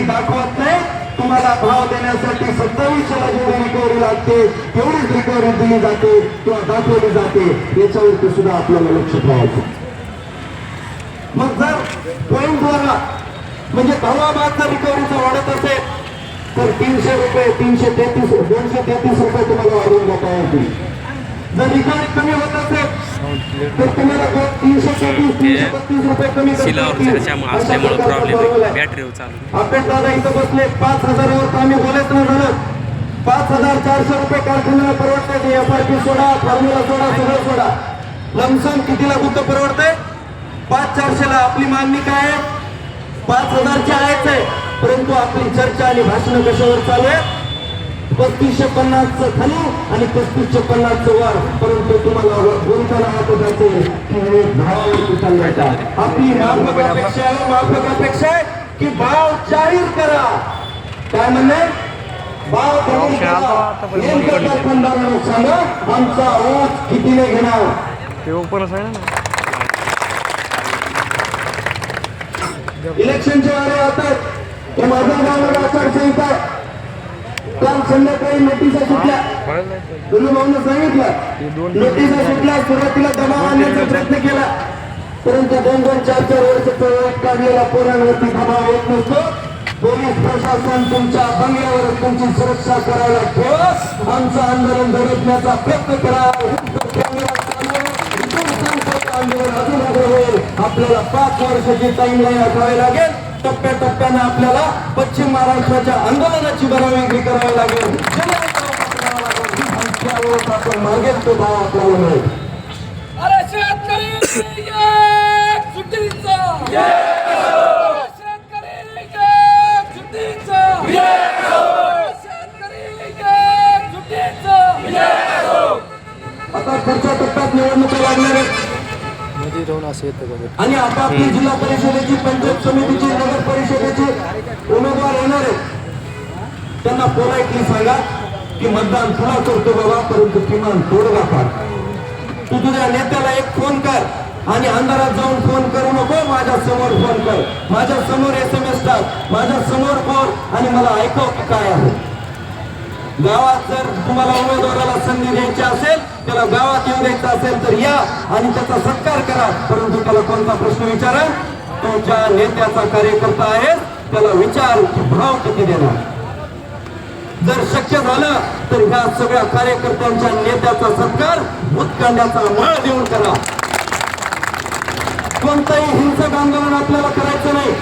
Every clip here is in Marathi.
कधी दाखवत नाही. तुम्हाला भाव देण्यासाठी सत्तावीसशेला जेवढी रिकव्हरी लागते तेवढीच रिकव्हरी दिली जाते किंवा दाखवली जाते. याच्यावरती सुद्धा आपल्याला लक्ष ठेवायचं. मग जर पॉईंटद्वारा म्हणजे दहा मागचा रिकव्हरीचा वाढत असेल तर तीनशे रुपये तीनशे तेहतीस दोनशे तेहतीस रुपये तुम्हाला वाढवून देता येतील. जर रिकव्हरी कमी होत असेल तर तुम्हाला तीनशे तेहतीस तीनशे बत्तीस रुपये कमी असल्यामुळे प्रॉब्लेम आहे. बॅटरीवर चालू. अपेट दादा इथं बसले पाच हजारावर आम्ही बोलत नाही झालं. पाच हजार चारशे रुपये कारखान्याला परवडते एफ आर पी सोडा फॉर्म्युला सोडा सगळं सोडा. लमसम कितीला गुंत परवडते पाच चारशेला आपली मागणी काय आहे? पाच हजारची आहेच आहे. परंतु आपली चर्चा आणि भाषण कशावर चालू आहे पस्तीसशे पन्नासचं खाली आणि पस्तीसशे पन्नासचं वर. परंतु तुम्हाला बोलताना हात जाते की हे भावावरती चालवायचा आपली माफक अपेक्षा आहे माफक अपेक्षा आहे की भाव जाहीर करा. काय म्हणणे भाव जाहीर करा. नेमकं कारखानदारांना सांगा आमचा ऊस कितीने घेणार? ते ओपनच आहे ना. इलेक्शनचे वारे येतात ते माझ्या गावाला आचारसंहिता. काल संध्याकाळी नोटिसा सुटल्या. तुम्ही भाऊन सांगितलं. नोटिसा सुटल्या सुरुवातीला दबाव आणण्याचा प्रयत्न केला. परंतु दोन दोन चार चार वर्ष काढलेल्या पोरांवरती दबाव येत नसतो. पोलीस प्रशासन तुमच्या बंगल्यावर तुमची सुरक्षा करायला ठेवस आमचं आंदोलन धडकण्याचा प्रयत्न करा. आंदोलन अजून होईल आपल्याला पाच वर्षाची टाइमलाईन आखावी लागेल. टप्प्याटप्प्यानं आपल्याला पश्चिम महाराष्ट्राच्या आंदोलनाची बनावेगळी करावी लागेल. त्यावेळेस आपण मागेल तो भाव आपल्याला मिळेल आता पुढच्या टप्प्यात निवडणुका लागणार आहेत. आणि आपापली जिल्हा परिषदेची पंचायत समितीची की मतदान तुला करतो बाबा? परंतु किमान तोडगा पार तू तुझ्या नेत्याला एक फोन कर आणि अंधारात जाऊन फोन करू नको माझ्यासमोर फोन कर. माझ्यासमोर एस एम एस टाक. माझ्यासमोर फोन आणि मला ऐकव काय आहे. गावात जर तुम्हाला उमेदवाराला संधी द्यायची असेल त्याला गावात येऊ द्यायचं असेल तर या आणि त्याचा सत्कार करा. परंतु त्याला कोणता प्रश्न विचारा? तुमच्या नेत्याचा कार्यकर्ता आहे त्याला विचार भाव किती देणार? जर शक्य झालं तर ह्या सगळ्या कार्यकर्त्यांच्या नेत्याचा सत्कार उत्कांड्याचा मळ देऊन करा. कोणतंही हिंसक आंदोलन आपल्याला करायचं नाही.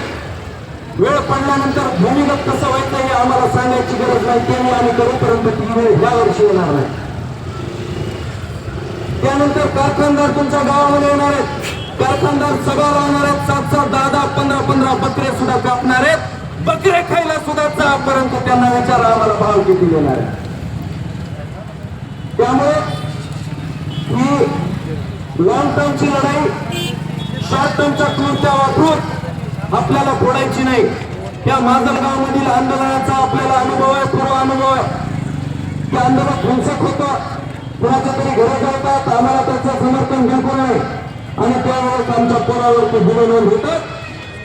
वेळ पडल्यानंतर भूमिगत कसं व्हायचं हे आम्हाला सांगायची गरज नाही ते आम्ही करू परंतु ती वेळ या वर्षी येणार नाही. त्यानंतर कारखानदार तुमच्या गावामध्ये येणार आहेत. कारखानदार सभा लावणार आहेत. सात सात दहा दहा पंधरा पंधरा बकरे सुद्धा कापणार आहेत. बकरे खायला सुद्धा चा परंतु त्यांना विचारा आम्हाला भाव किती देणार आहे? त्यामुळे ही लॉंग टर्मची लढाई शॉर्ट टर्मच्या कृत्या वापरून आपल्याला फोडायची नाही. या माजलगाव मधील आंदोलनाचा आपल्याला अनुभव आहे पूर्व अनुभव आहे. ते आंदोलन हिंसक होतं. कुणाच्या तरी घरं जातात. आम्हाला त्याचं समर्थन बिलकुल नाही. आणि त्यावेळेस आमच्या पोरावरती गुन्हे नोंद होतात.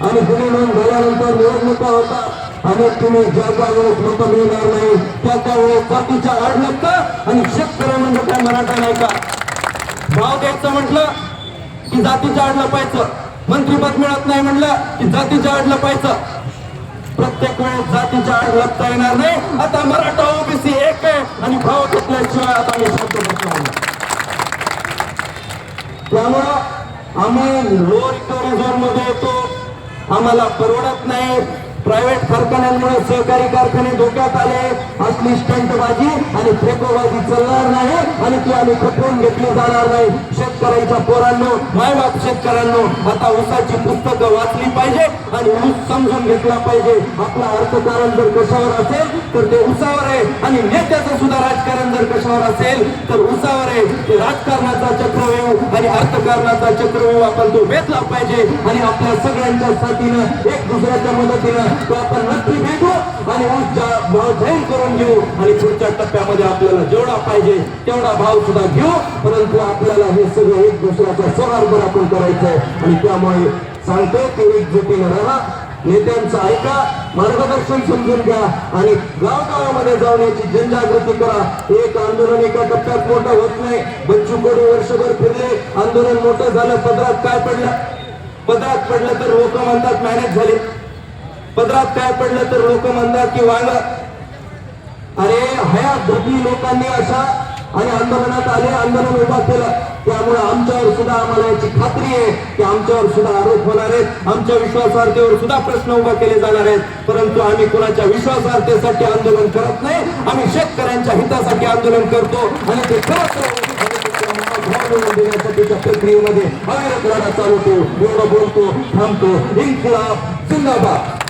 आणि गुन्हे झाल्यानंतर निवडणुका होतात आणि तुम्ही ज्या ज्या वेळेस मिळणार नाही त्या त्या वेळेस जातीच्या आड लागतं आणि शेतकरी म्हणजे काय मराठा नाही का? भाव द्यायचं म्हटलं की जातीच्या आड लपायचं मंत्रीपद मिळत नाही म्हटलं की जातीच्या आड लपायचं प्रत्येक वेळेस जातीच्या आड लपता येणार नाही? आता मराठा ओबीसी एक आहे आणि भाव घेतल्याशिवाय आता मी शब्द त्यामुळं आम्ही लो रिकव्हरी झोन आम्हाला परवडत नाही. प्रायव्हेट कारखान्यांमुळे सहकारी कारखाने धोक्यात आले. असली स्टंटबाजी आणि फेकोबाजी चालणार नाही आणि ती आम्ही खपवून घेतली जाणार नाही. शेतकऱ्यांच्या पोरांनो मायबाप शेतकऱ्यांनो आता ऊसाची पुस्तकं वाचली पाहिजे आणि ऊस समजून घेतला पाहिजे. आपलं अर्थकारण जर कशावर असेल तर ते ऊसावर आहे. आणि नेत्याचं सुद्धा राजकारण जर कशावर असेल तर ऊसावर आहे. ते राजकारणाचा चक्रव्यूह आणि अर्थकारणाचा चक्रव्यूह आपण तो वेधला पाहिजे. आणि आपल्या सगळ्यांच्या साथीनं एक दुसऱ्याच्या मदतीनं तो आपण नक्की भेटू आणि ऊसचा भाव जाहीर करून घेऊ आणि पुढच्या टप्प्यामध्ये आपल्याला जेवढा पाहिजे तेवढा भाव सुद्धा घेऊ परंतु आपल्याला हे सगळं एक दुसऱ्याचा स्वरांवर आपण करायचंय आणि त्यामुळे सांगतो की एकजुटीनं राहा नेत्यांचं ऐका मार्गदर्शन समजून घ्या आणि गावगावामध्ये जाऊन याची जनजागृती करा एक आंदोलन एका टप्प्यात मोठं होत नाही बच्चू कोडी वर्षभर फिरले आंदोलन मोठं झालं पदरात काय पडलं? पदरात पडलं तर लोक म्हणतात मॅनेज झाले. पदरात काय पडलं तर लोक म्हणतात की वांग. अरे हया धोकी लोकांनी अशा आणि आंदोलनात आले आंदोलन उभा केलं. त्यामुळे आमच्यावर सुद्धा आम्हाला याची खात्री आहे की आमच्यावर सुद्धा आरोप होणार आहेत. आमच्या विश्वासार्हतेवर सुद्धा प्रश्न उभा केले जाणार आहेत. परंतु आम्ही कुणाच्या विश्वासार्हतेसाठी आंदोलन करत नाही. आम्ही शेतकऱ्यांच्या हितासाठी आंदोलन करतो. आणि ते करतो देण्यासाठीच्या प्रक्रियेमध्ये अविरत लढा चालवतो एवढं बोलतो थांबतो. इन्किलाब जिंदाबाद.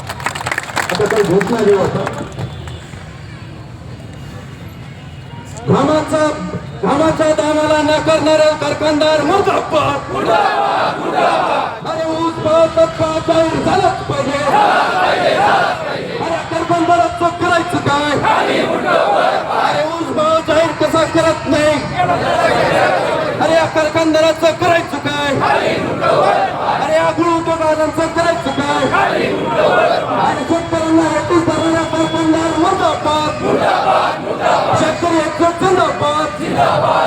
आता काही घोषणा देऊ आता. घामाचा घामाच्या दामाला नाकारणारे कारखानदार मुर्दाबाद अरे ऊस तत्काळ पाहिजे. जिंदाबाद